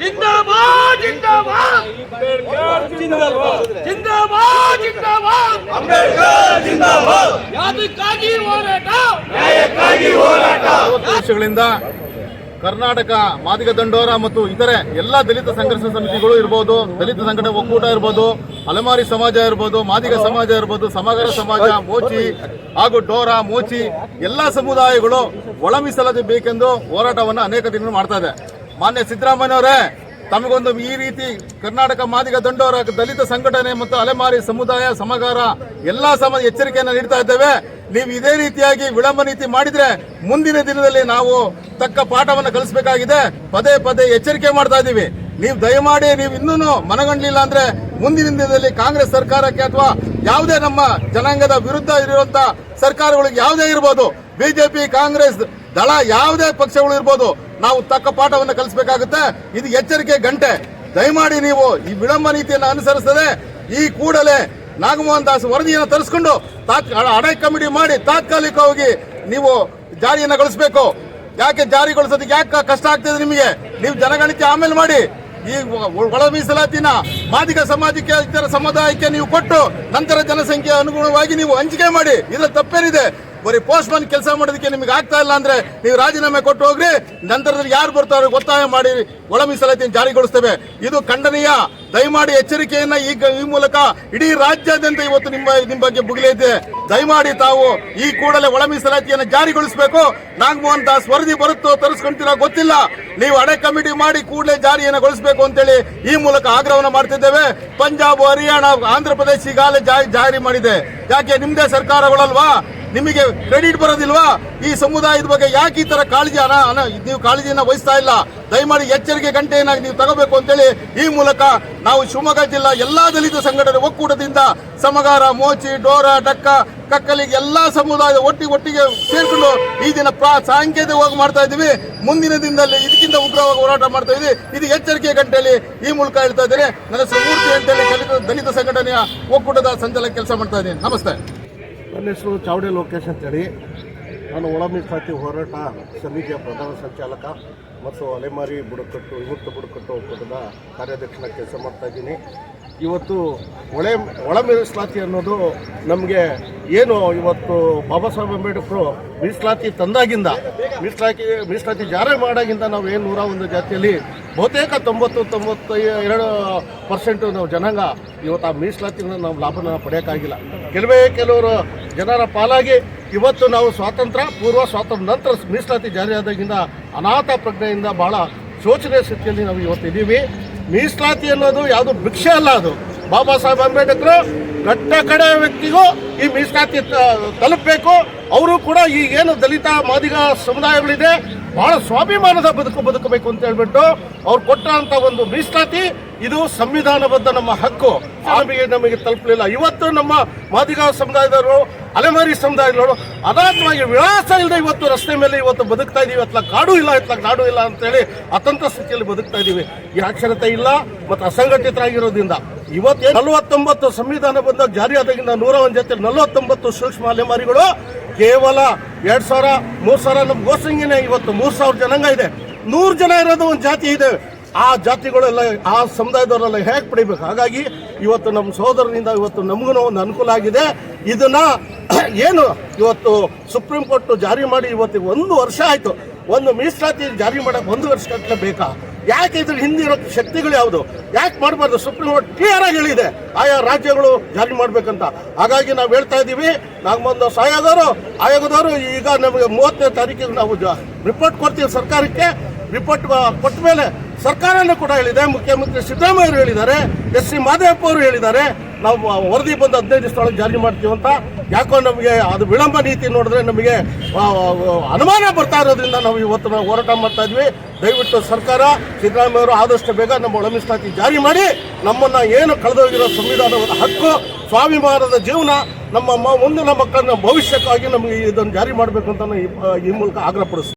ಜಿಂದಾಬಾದ್ ಜಿಂದಾಬಾದ್. ಜಿಂದಾಬಾದ್ ಜಿಂದಾಬಾದ್. ಜಿಂದಾಬಾದ್ ಅಂಬೇಡ್ಕರ್ ಜಿಂದಾಬಾದ್ ಯಾದಕ್ಕಾಗಿ ಹೋರಾಟ ನಲವತ್ತು ವರ್ಷಗಳಿಂದ ಕರ್ನಾಟಕ, ಮಾದಿಗ ದಂಡೋರ ಮತ್ತು ಇತರೆ ಎಲ್ಲ ದಲಿತ ಸಂಘರ್ಷ ಸಮಿತಿಗಳು ಇರ್ಬೋದು, ದಲಿತ ಸಂಘಟನೆ ಒಕ್ಕೂಟ ಇರ್ಬೋದು, ಅಲೆಮಾರಿ ಸಮಾಜ ಇರ್ಬೋದು, ಮಾದಿಗ ಸಮಾಜ ಇರ್ಬೋದು, ಸಮಗ್ರ ಸಮಾಜ, ಮೋಚಿ ಹಾಗೂ ಡೋರ, ಮೋಚಿ ಎಲ್ಲ ಸಮುದಾಯಗಳು ಒಳ ಮೀಸಲಾತಿ ಬೇಕೆಂದು ಹೋರಾಟವನ್ನು ಅನೇಕ ದಿನ ಮಾಡ್ತಾ ಇದೆ. ಮಾನ್ಯ ಸಿದ್ದರಾಮಯ್ಯವರೇ ತಮಗೊಂದು ಈ ರೀತಿ ಕರ್ನಾಟಕ ಮಾದಿಗ ದಂಡೋರ, ದಲಿತ ಸಂಘಟನೆ ಮತ್ತು ಅಲೆಮಾರಿ ಸಮುದಾಯ, ಸಮಗಾರ ಎಲ್ಲಾ ಸಮ ಎಚ್ಚರಿಕೆಯನ್ನು ನೀಡ್ತಾ ಇದ್ದೇವೆ. ನೀವು ಇದೇ ರೀತಿಯಾಗಿ ವಿಳಂಬ ನೀತಿ ಮಾಡಿದ್ರೆ ಮುಂದಿನ ದಿನದಲ್ಲಿ ನಾವು ತಕ್ಕ ಪಾಠವನ್ನು ಕಲಿಸಬೇಕಾಗಿದೆ. ಪದೇ ಪದೇ ಎಚ್ಚರಿಕೆ ಮಾಡ್ತಾ ಇದ್ದೀವಿ. ನೀವು ದಯಮಾಡಿ ನೀವು ಇನ್ನೂ ಮನಗಂಡ್ಲಿಲ್ಲ ಅಂದ್ರೆ ಮುಂದಿನ ದಿನದಲ್ಲಿ ಕಾಂಗ್ರೆಸ್ ಸರ್ಕಾರಕ್ಕೆ ಅಥವಾ ಯಾವುದೇ ನಮ್ಮ ಜನಾಂಗದ ವಿರುದ್ಧ ಇರುವಂತ ಸರ್ಕಾರಗಳಿಗೆ ಯಾವುದೇ ಇರ್ಬೋದು, ಬಿಜೆಪಿ, ಕಾಂಗ್ರೆಸ್, ದಳ ಯಾವುದೇ ಪಕ್ಷಗಳು ಇರ್ಬೋದು, ನಾವು ತಕ್ಕ ಪಾಠವನ್ನು ಕಲಿಸಬೇಕಾಗುತ್ತೆ. ಇದು ಎಚ್ಚರಿಕೆ ಗಂಟೆ. ದಯಮಾಡಿ ನೀವು ಈ ವಿಳಂಬ ನೀತಿಯನ್ನು ಅನುಸರಿಸದೆ ಈ ಕೂಡಲೇ ನಾಗಮೋಹನ್ ದಾಸ್ ವರದಿಯನ್ನು ತರಿಸ್ಕೊಂಡು ತಾತ್ ಅಡೈ ಕಮಿಟಿ ಮಾಡಿ ತಾತ್ಕಾಲಿಕವಾಗಿ ನೀವು ಜಾರಿಯನ್ನು ಗಳಿಸಬೇಕು. ಯಾಕೆ ಜಾರಿಗೊಳಿಸೋದಕ್ಕೆ ಯಾಕೆ ಕಷ್ಟ ಆಗ್ತದೆ ನಿಮಗೆ? ನೀವು ಜನಗಣತಿ ಆಮೇಲೆ ಮಾಡಿ. ಈ ಒಳ ಮೀಸಲಾತಿನ ಮಾದಿಗ ಸಮಾಜಕ್ಕೆ, ಇತರ ಸಮುದಾಯಕ್ಕೆ ನೀವು ಕೊಟ್ಟು ನಂತರ ಜನಸಂಖ್ಯೆ ಅನುಗುಣವಾಗಿ ನೀವು ಹಂಚಿಕೆ ಮಾಡಿ. ಇದರ ತಪ್ಪೇನಿದೆ? ಬರೀ ಪೋಸ್ಟ್ ಮನ್ ಕೆಲಸ ಮಾಡೋದಕ್ಕೆ ನಿಮಗೆ ಆಗ್ತಾ ಇಲ್ಲ ಅಂದ್ರೆ ನೀವು ರಾಜೀನಾಮೆ ಕೊಟ್ಟು ಹೋಗ್ರಿ. ನಂತರದಲ್ಲಿ ಯಾರು ಬರ್ತಾರೋ ಒತ್ತಾಯ ಮಾಡಿ, ಒಳ ಮೀಸಲಾತಿಯನ್ನು ಜಾರಿಗೊಳಿಸ್ತೇವೆ. ಇದು ಖಂಡನೀಯ. ದಯಮಾಡಿ ಎಚ್ಚರಿಕೆಯನ್ನ ಈ ಮೂಲಕ ಇಡೀ ರಾಜ್ಯಾದ್ಯಂತ ಇವತ್ತು ನಿಮ್ಮ ನಿಮ್ಮ ಬಗ್ಗೆ ಬುಗಿಲಿದೆ ದಯಮಾಡಿ ತಾವು ಈ ಕೂಡಲೇ ಒಳ ಮೀಸಲಾತಿಯನ್ನು ಜಾರಿಗೊಳಿಸಬೇಕು. ನಾಗಮೋಹನ್ ದಾಸ್ ವರದಿ ಬರುತ್ತೋ ತರಿಸ್ಕೊಂತೀರೋ ಗೊತ್ತಿಲ್ಲ. ನೀವು ಅಡೆ ಕಮಿಟಿ ಮಾಡಿ ಕೂಡಲೇ ಜಾರಿಯನ್ನು ಗೊಳಿಸಬೇಕು ಅಂತೇಳಿ ಈ ಮೂಲಕ ಆಗ್ರಹವನ್ನು ಮಾಡ್ತಿದ್ದೇವೆ. ಪಂಜಾಬ್, ಹರಿಯಾಣ ಆಂಧ್ರ ಪ್ರದೇಶ ಈಗಾಗಲೇ ಜಾರಿ ಮಾಡಿದೆ. ಯಾಕೆ, ನಿಮ್ದೇ ಸರ್ಕಾರಗಳಲ್ವಾ? ನಿಮಗೆ ಕ್ರೆಡಿಟ್ ಬರೋದಿಲ್ವಾ? ಈ ಸಮುದಾಯದ ಬಗ್ಗೆ ಯಾಕೆ ಈ ತರ ಕಾಳಜಿ ಅನ ನೀವು ಕಾಳಜಿಯನ್ನ ವಹಿಸ್ತಾ ಇಲ್ಲ? ದಯಮಾಡಿ ಎಚ್ಚರಿಕೆ ಗಂಟೆಯನ್ನ ನೀವು ತಗೋಬೇಕು ಅಂತೇಳಿ ಈ ಮೂಲಕ ನಾವು ಶಿವಮೊಗ್ಗ ಜಿಲ್ಲಾ ಎಲ್ಲಾ ದಲಿತ ಸಂಘಟನೆ ಒಕ್ಕೂಟದಿಂದ ಸಮಗಾರ, ಮೋಚಿ, ಡೋರ, ಡಕ್ಕ, ಕಕ್ಕಲಿಗೆ ಎಲ್ಲಾ ಸಮುದಾಯದ ಒಟ್ಟಿ ಒಟ್ಟಿಗೆ ಸೇರಿಕೊಂಡು ಈ ದಿನ ಪ್ರಾ ಸಾಂಕೇತಿಕವಾಗಿ ಮಾಡ್ತಾ ಇದ್ದೀವಿ. ಮುಂದಿನ ದಿನದಲ್ಲಿ ಇದಕ್ಕಿಂತ ಉಗ್ರವಾಗಿ ಹೋರಾಟ ಮಾಡ್ತಾ ಇದ್ದೀವಿ. ಇದು ಎಚ್ಚರಿಕೆ ಗಂಟೆಯಲ್ಲಿ ಈ ಮೂಲಕ ಹೇಳ್ತಾ ಇದ್ದೇನೆ. ನನ್ನ ಸಮೂರ್ತಿ ಮೂರ್ತಿ ಅಂತೇಳಿ ದಲಿತ ದಲಿತ ಸಂಘಟನೆಯ ಒಕ್ಕೂಟದ ಸಂಚಲನ ಕೆಲಸ ಮಾಡ್ತಾ ಇದ್ದೀನಿ. ನಮಸ್ತೆ. ನನ್ನ ಹೆಸರು ಚಾವಡಿ ಲೋಕೇಶ್ ಅಂತೇಳಿ ನಾನು ಒಳ ಮೀಸಲಾತಿ ಹೋರಾಟ ಸಮಿತಿಯ ಪ್ರಧಾನ ಸಂಚಾಲಕ ಮತ್ತು ಅಲೆಮಾರಿ ಬುಡಕಟ್ಟು, ವಿಮುಕ್ತ ಬುಡಕಟ್ಟು ಒಕ್ಕೂಟದ ಕಾರ್ಯಾಧ್ಯಕ್ಷನ ಕೆಲಸ ಮಾಡ್ತಾ ಇದ್ದೀನಿ. ಇವತ್ತು ಒಳೆ, ಒಳ ಮೀಸಲಾತಿ ಅನ್ನೋದು ನಮಗೆ ಏನು ಇವತ್ತು ಬಾಬಾ ಸಾಹೇಬ್ ಅಂಬೇಡ್ಕರು ಮೀಸಲಾತಿ ತಂದಾಗಿಂದ ಮೀಸಲಾತಿ ಮೀಸಲಾತಿ ಜಾರಿ ಮಾಡಾಗಿಂದ ನಾವು ಏನು ನೂರ ಒಂದು ಜಾತಿಯಲ್ಲಿ ಬಹುತೇಕ ತೊಂಬತ್ತು ತೊಂಬತ್ತ ಎರಡು ಪರ್ಸೆಂಟು ನಾವು ಜನಾಂಗ ಇವತ್ತು ಆ ಮೀಸಲಾತಿನ ನಾವು ಲಾಭನ ಪಡೆಯೋಕ್ಕಾಗಿಲ್ಲ ಕೆಲವೇ ಕೆಲವರು ಜನರ ಪಾಲಾಗಿ ಇವತ್ತು ನಾವು ಸ್ವಾತಂತ್ರ್ಯ, ಪೂರ್ವ ಸ್ವಾತಂತ್ರ್ಯ, ನಂತರ ಮೀಸಲಾತಿ ಜಾರಿಯಾದಾಗಿಂದ ಅನಾಥ ಪ್ರಜ್ಞೆಯಿಂದ ಬಹಳ ಶೋಚನೀಯ ಸ್ಥಿತಿಯಲ್ಲಿ ನಾವು ಇವತ್ತು ಇದ್ದೀವಿ. ಮೀಸಲಾತಿ ಅನ್ನೋದು ಯಾವುದು ಭಿಕ್ಷೆ ಅಲ್ಲ ಅದು. ಬಾಬಾ ಸಾಹೇಬ್ ಅಂಬೇಡ್ಕರ್ ಕಟ್ಟ ಕಡೆ ವ್ಯಕ್ತಿಗೂ ಈ ಮೀಸಲಾತಿ ತಲುಪಬೇಕು. ಅವರು ಕೂಡ ಈ ಏನು ದಲಿತ, ಮಾದಿಗ ಸಮುದಾಯಗಳಿದೆ, ಬಹಳ ಸ್ವಾಭಿಮಾನದ ಬದುಕು ಬದುಕಬೇಕು ಅಂತ ಹೇಳ್ಬಿಟ್ಟು ಅವ್ರು ಕೊಟ್ಟಂತ ಒಂದು ಮೀಸಲಾತಿ, ಇದು ಸಂವಿಧಾನಬದ್ಧ ನಮ್ಮ ಹಕ್ಕು. ನಮಗೆ ನಮಗೆ ತಲುಪಲಿಲ್ಲ. ಇವತ್ತು ನಮ್ಮ ಮಾದಿಗ ಸಮುದಾಯದವರು ಅಲೆಮಾರಿ ಸಮುದಾಯದವರು ಅನಾಥವಾಗಿ ವಿಳಾಸ ಇಲ್ಲದೆ ಇವತ್ತು ರಸ್ತೆ ಮೇಲೆ ಇವತ್ತು ಬದುಕ್ತಾ ಇದ್ದೀವಿ ಅತ್ಲ ಕಾಡು ಇಲ್ಲ ಇತ್ಲ ನಾಡು ಇಲ್ಲ ಅಂತೇಳಿ ಅತಂತ್ರ ಸ್ಥಿತಿಯಲ್ಲಿ ಬದುಕ್ತಾ ಇದ್ದೀವಿ ಈ ಅಕ್ಷರತೆ ಇಲ್ಲ ಮತ್ತು ಅಸಂಘಟಿತರಾಗಿರೋದ್ರಿಂದ ಇವತ್ತು ನಲವತ್ತೊಂಬತ್ತು ಸಂವಿಧಾನ ಬಂದ ಜಾರಿಯಾದಾಗಿಂದ ನೂರ ಒಂದು ಜೊತೆ ನಲವತ್ತೊಂಬತ್ತು ಸೂಕ್ಷ್ಮ ಅಲೆಮಾರಿಗಳು ಕೇವಲ ಎರಡು ಸಾವಿರ, ಮೂರು ಸಾವಿರ ನಮ್ಮ ಗೋಸಂಗಿನೇ ಇವತ್ತು ಮೂರು ಸಾವಿರ ಜನಾಂಗ ಇದೆ. ನೂರು ಜನ ಇರೋದು ಒಂದು ಜಾತಿ ಇದೆ. ಆ ಜಾತಿಗಳೆಲ್ಲ, ಆ ಸಮುದಾಯದವರೆಲ್ಲ ಹೇಗೆ ಪಡಿಬೇಕು? ಹಾಗಾಗಿ ಇವತ್ತು ನಮ್ಮ ಸಹೋದರನಿಂದ ಇವತ್ತು ನಮಗೂ ಒಂದು ಅನುಕೂಲ ಆಗಿದೆ. ಇದನ್ನ ಏನು ಇವತ್ತು ಸುಪ್ರೀಂ ಕೋರ್ಟ್ ಜಾರಿ ಮಾಡಿ ಇವತ್ತು ಒಂದು ವರ್ಷ ಆಯ್ತು. ಒಂದು ಮೀಸಲಾತಿ ಜಾರಿ ಮಾಡಕ್ಕೆ ಒಂದು ವರ್ಷ ಗಟ್ಟಲೆ ಬೇಕಾ? ಯಾಕೆ ಇದ್ರ ಹಿಂದಿರೋ ಶಕ್ತಿಗಳು ಯಾವುದು? ಯಾಕೆ ಮಾಡಬಾರ್ದು? ಸುಪ್ರೀಂ ಕೋರ್ಟ್ ಕ್ಲಿಯರ್ ಆಗಿ ಹೇಳಿದೆ. ಆಯಾ ರಾಜ್ಯಗಳು ಜಾರಿ ಮಾಡಬೇಕಂತ. ಹಾಗಾಗಿ ನಾವು ಹೇಳ್ತಾ ಇದ್ದೀವಿ ಬಂದು ಸಹಾಯದವರು ಆಯೋಗದವರು ಈಗ ನಮಗೆ ಮೂವತ್ತನೇ ತಾರೀಕಿಗೆ ನಾವು ರಿಪೋರ್ಟ್ ಕೊಡ್ತೀವಿ ಸರ್ಕಾರಕ್ಕೆ. ರಿಪೋರ್ಟ್ ಕೊಟ್ಟ ಮೇಲೆ ಸರ್ಕಾರನೂ ಕೂಡ ಹೇಳಿದೆ. ಮುಖ್ಯಮಂತ್ರಿ ಸಿದ್ದರಾಮಯ್ಯ ಹೇಳಿದ್ದಾರೆ. ಎಸ್ ಸಿ ಮಾದೇವಪ್ಪ ಅವರು ಹೇಳಿದ್ದಾರೆ. ನಾವು ವರದಿ ಬಂದು ಹದಿನೈದು ದಿವಸದೊಳಗೆ ಜಾರಿ ಮಾಡ್ತೀವಿ ಅಂತ ಯಾಕೋ ನಮಗೆ ಅದು ವಿಳಂಬ ನೀತಿ ನೋಡಿದ್ರೆ ನಮಗೆ ಅನುಮಾನ ಬರ್ತಾ ಇರೋದ್ರಿಂದ ನಾವು ಇವತ್ತು ನಾವು ಹೋರಾಟ ಮಾಡ್ತಾ ಇದ್ವಿ. ದಯವಿಟ್ಟು ಸರ್ಕಾರ, ಸಿದ್ದರಾಮಯ್ಯ ಅವರು ಆದಷ್ಟು ಬೇಗ ನಮ್ಮ ಒಳಮಿಸ್ತಾತಿ ಜಾರಿ ಮಾಡಿ ನಮ್ಮನ್ನು ಏನು ಕಳೆದೋಗಿರೋ ಸಂವಿಧಾನದ ಹಕ್ಕು, ಸ್ವಾಭಿಮಾನದ ಜೀವನ ನಮ್ಮ ಮುಂದಿನ ಮಕ್ಕಳನ್ನ ಭವಿಷ್ಯಕ್ಕಾಗಿ ನಮಗೆ ಇದನ್ನು ಜಾರಿ ಮಾಡಬೇಕು ಅಂತ ಈ- ಮೂಲಕ ಆಗ್ರಹಪಡಿಸ್ತೀನಿ.